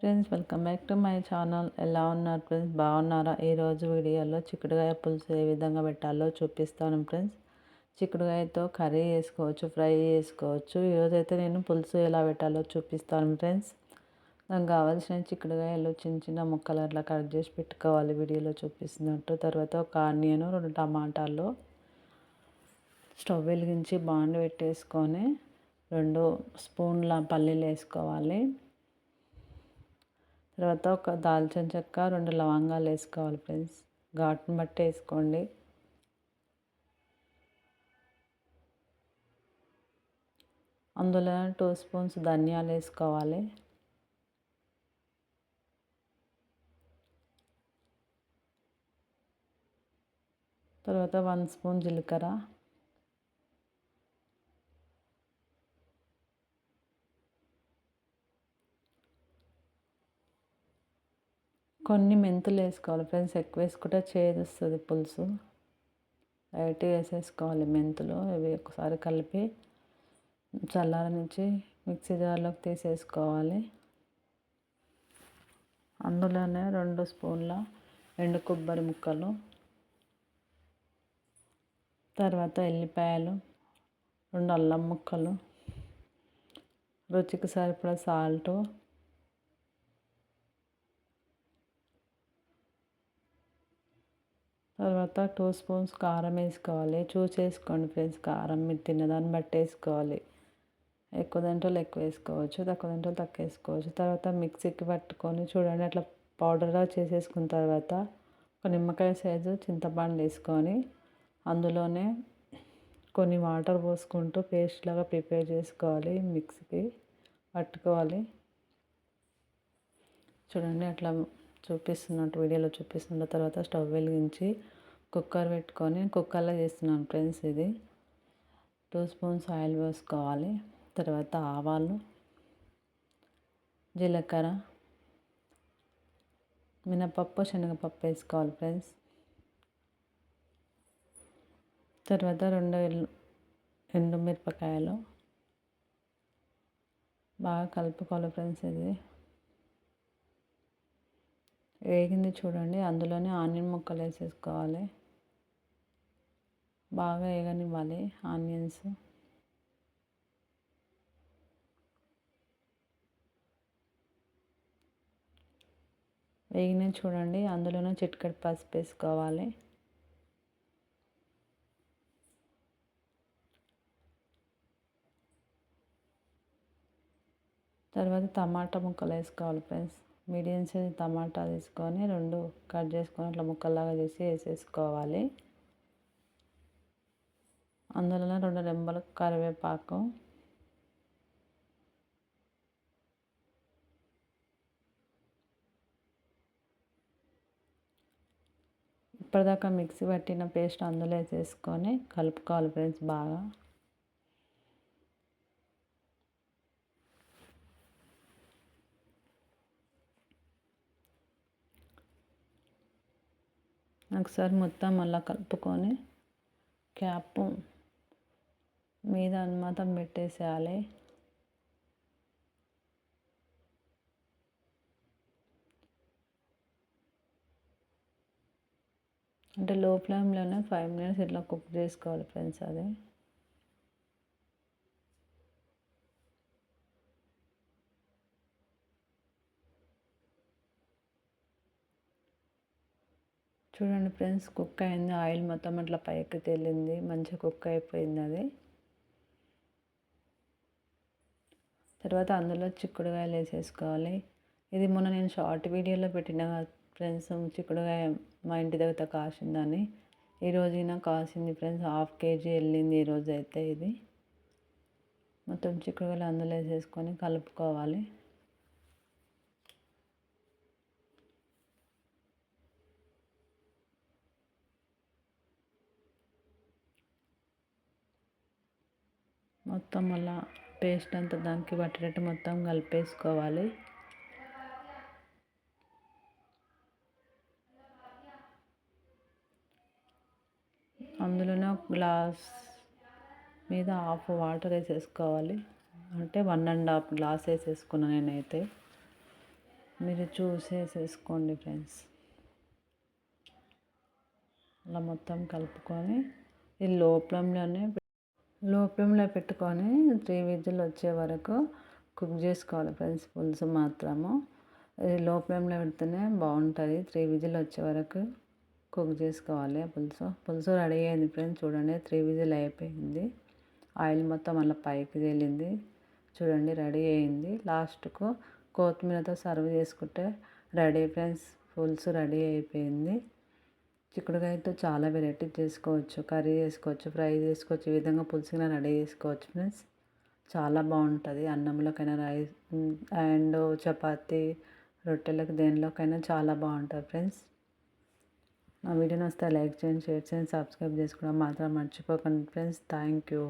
Friends welcome back to my channel ఎలా ఉన్నారు friends బాగున్నారా? ఈరోజు వీడియోలో చిక్కుడుకాయ పులుసు ఏ విధంగా పెట్టాలో చూపిస్తాను ఫ్రెండ్స్ చిక్కుడుకాయతో కర్రీ చేసుకోవచ్చు ఫ్రై చేసుకోవచ్చు. ఈరోజు అయితే నేను పులుసు ఎలా పెట్టాలో చూపిస్తాను ఫ్రెండ్స్ నాకు కావాల్సిన చిక్కుడుకాయలు చిన్న చిన్న ముక్కలు అట్లా కట్ చేసి పెట్టుకోవాలి వీడియోలో చూపిస్తున్నట్టు. తర్వాత ఒక ఆనియన్ రెండు టమాటాలు స్టవ్ వెలిగించి బాండ్ పెట్టేసుకొని రెండు స్పూన్ల పల్లీలు వేసుకోవాలి. తర్వాత ఒక దాల్చిన చెక్క రెండు లవంగాలు వేసుకోవాలి ఫ్రెండ్స్. ఘాటును బట్టి వేసుకోండి. అందులో టూ స్పూన్స్ ధనియాలు వేసుకోవాలి. తర్వాత వన్ స్పూన్ జీలకర్ర. కొన్ని మెంతులు వేసుకోవాలి ఫ్రెండ్స్ ఎక్కువ వేసుకుంటే చేదొస్తుంది పులుసు. లైట్గా వేసేసుకోవాలి మెంతులు ఇవి ఒకసారి కలిపి చల్లారి నుంచి మిక్సీ జార్లోకి తీసేసుకోవాలి. అందులోనే రెండు స్పూన్ల ఎండు కొబ్బరి ముక్కలు తర్వాత ఎల్లిపాయలు రెండు అల్లం ముక్కలు రుచికి సరిపడా సాల్టు తర్వాత టూ స్పూన్స్ కారం వేసుకోవాలి. చూసేసుకోండి ఫ్రెండ్స్ కారం మీరు తిన్నదాన్ని బట్టి వేసుకోవాలి. ఎక్కువ దంటలు ఎక్కువ వేసుకోవచ్చు తక్కువ తింటలు తక్కువ వేసుకోవచ్చు. తర్వాత మిక్సీకి పట్టుకొని చూడండి అట్లా పౌడర్గా చేసేసుకున్న తర్వాత ఒక నిమ్మకాయ సైజు చింతపండు వేసుకొని అందులోనే కొన్ని వాటర్ పోసుకుంటూ పేస్ట్ లాగా ప్రిపేర్ చేసుకోవాలి మిక్సీకి పట్టుకోవాలి. చూడండి అట్లా చూపిస్తున్నట్టు వీడియోలో చూపిస్తున్న తర్వాత స్టవ్ వెలిగించి కుక్కర్ పెట్టుకొని కుక్కర్లో చేస్తున్నాను ఫ్రెండ్స్ ఇది. టూ స్పూన్స్ ఆయిల్ పోసుకోవాలి. తర్వాత ఆవాలు జీలకర్ర మినపప్పు శనగపప్పు వేసుకోవాలి ఫ్రెండ్స్. తర్వాత రెండు ఎండు మిరపకాయలు బాగా కలుపుకోవాలి ఫ్రెండ్స్ ఇది. వేగింది చూడండి. అందులోనే ఆనియన్ ముక్కలు వేసేసుకోవాలి. బాగా వేగనివ్వాలి ఆనియన్స్. వేగిన చూడండి. అందులోనే చిట్కడి పసుపు వేసుకోవాలి. తర్వాత టమాటా ముక్కలు వేసుకోవాలి ఫ్రెండ్స్. మీడియం సైజ్ టమాటా తీసుకొని రెండు కట్ చేసుకొని అట్లా ముక్కల్లాగా చేసి వేసేసుకోవాలి. అందులో రెండు రెంబలు కరివేపాకు. ఇప్పటిదాకా మిక్సీ పట్టిన పేస్ట్ అందులో వేసేసుకొని కలుపుకోవాలి ఫ్రెండ్స్ బాగా. ఒకసారి మొత్తం అలా కలుపుకొని క్యాప్ మీద అనుమాతం పెట్టేసేయాలి. అంటే లో ఫ్లేమ్లోనే ఫైవ్ మినిట్స్ ఇట్లా కుక్ చేసుకోవాలి ఫ్రెండ్స్ అది. చూడండి ఫ్రెండ్స్ కుక్ అయింది. ఆయిల్ మొత్తం అట్లా పైకి తేలింది. మంచిగా కుక్ అయిపోయింది అది. తర్వాత అందులో చిక్కుడుకాయలు వేసేసుకోవాలి. ఇది మొన్న నేను షార్ట్ వీడియోలో పెట్టిన ఫ్రెండ్స్ చిక్కుడుకాయ మా ఇంటి దగ్గర కాసిందని. ఈరోజు కాసింది ఫ్రెండ్స్. హాఫ్ కేజీ వెళ్ళింది ఈరోజు అయితే ఇది. మొత్తం చిక్కుడుకాయలు అందులో వేసేసుకొని కలుపుకోవాలి. మొత్తం అలా పేస్ట్ అంతా దానికి పట్టేటట్టు మొత్తం కలిపేసుకోవాలి. అందులోనే ఒక గ్లాస్ మీద హాఫ్ వాటర్ వేసేసుకోవాలి. అంటే వన్ అండ్ హాఫ్ గ్లాస్ వేసేసుకున్నాను నేనైతే. మీరు చూసేసేసుకోండి ఫ్రెండ్స్ అలా మొత్తం కలుపుకొని ఈ లో ఫ్లేమ్లోనే లో ఫ్లేమ్లో పెట్టుకొని త్రీ విజిల్ వచ్చే వరకు కుక్ చేసుకోవాలి ఫ్రెండ్స్ పులుసు మాత్రము. లో ఫ్లేమ్లో పెడితేనే బాగుంటుంది. త్రీ విజిల్ వచ్చే వరకు కుక్ చేసుకోవాలి పులుసు. పులుసు రెడీ అయింది ఫ్రెండ్స్ చూడండి. త్రీ విజిల్ అయిపోయింది. ఆయిల్ మొత్తం మళ్ళీ పైకి తేలింది. చూడండి రెడీ అయింది. లాస్ట్కు కొత్తిమీరతో సర్వ్ చేసుకుంటే రెడీ ఫ్రెండ్స్ పులుసు రెడీ అయిపోయింది. చిక్కుడుకాయతో చాలా వెరైటీ చేసుకోవచ్చు. కర్రీ చేసుకోవచ్చు ఫ్రై చేసుకోవచ్చు ఈ విధంగా పులుసుగా రెడీ చేసుకోవచ్చు ఫ్రెండ్స్. చాలా బాగుంటుంది. అన్నంలోకైనా రైస్ అండ్ చపాతి రొట్టెలకు దేనిలోకైనా చాలా బాగుంటుంది ఫ్రెండ్స్. నా వీడియో వస్తే లైక్ చేయండి షేర్ చేయండి సబ్స్క్రైబ్ చేసుకోవడం మాత్రం మర్చిపోకండి ఫ్రెండ్స్. Thank you